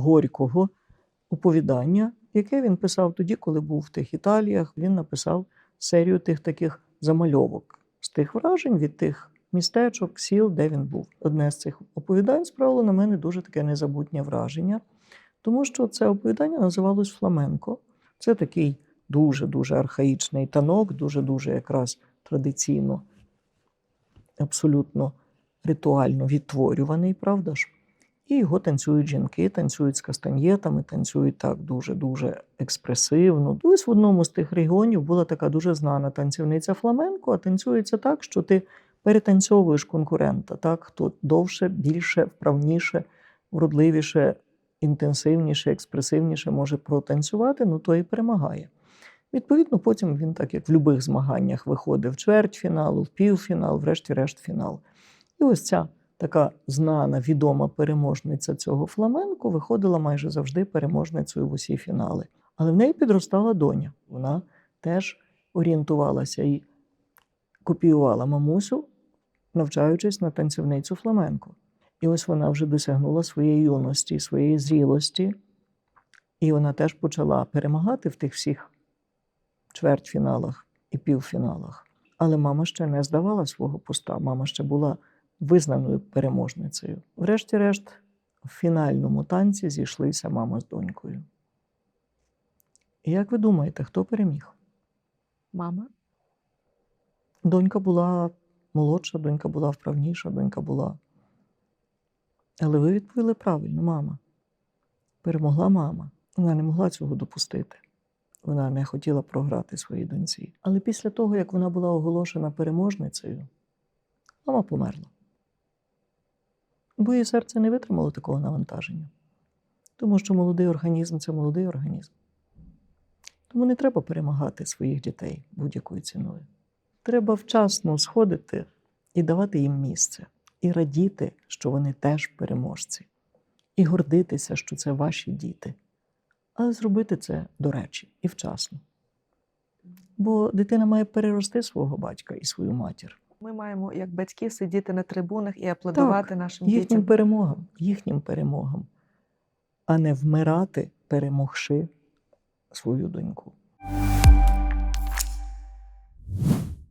Горького оповідання, яке він писав тоді, коли був в тих Італіях. Він написав серію тих таких замальовок з тих вражень від тих містечок, сіл, де він був. Одне з цих оповідань справило на мене дуже таке незабутнє враження, тому що це оповідання називалось Фламенко. Це такий дуже-дуже архаїчний танок, дуже-дуже якраз традиційно, абсолютно ритуально відтворюваний, правда ж? І його танцюють жінки, танцюють з кастаньєтами, танцюють так дуже-дуже експресивно. Ось в одному з тих регіонів була така дуже знана танцівниця фламенко, а танцюється так, що ти перетанцьовуєш конкурента, так, хто довше, більше, вправніше, вродливіше, інтенсивніше, експресивніше може протанцювати, ну то і перемагає. Відповідно, потім він, так як в будь-яких змаганнях, виходив в чвертьфінал, в півфінал, врешті-решт фінал. І ось ця така знана, відома переможниця цього фламенко виходила майже завжди переможницею в усі фінали. Але в неї підростала доня. Вона теж орієнтувалася і копіювала мамусю, навчаючись на танцівницю фламенко. І ось вона вже досягнула своєї юності, своєї зрілості, і вона теж почала перемагати в тих всіх чвертьфіналах і півфіналах. Але мама ще не здавала свого поста. Мама ще була визнаною переможницею. Врешті-решт, в фінальному танці зійшлися мама з донькою. І як ви думаєте, хто переміг? Мама. Донька була молодша, донька була вправніша, донька була. Але ви відповіли правильно, мама. Перемогла мама. Вона не могла цього допустити. Вона не хотіла програти своїй доньці. Але після того, як вона була оголошена переможницею, мама померла. Бо її серце не витримало такого навантаження. Тому що молодий організм це молодий організм. Тому не треба перемагати своїх дітей будь-якою ціною. Треба вчасно сходити і давати їм місце, і радіти, що вони теж переможці, і гордитися, що це ваші діти. Але зробити це до речі і вчасно. Бо дитина має перерости свого батька і свою матір. Ми маємо, як батьки, сидіти на трибунах і аплодувати нашим їхнім дітям. перемогам, їхнім перемогам, а не вмирати, перемогши свою доньку.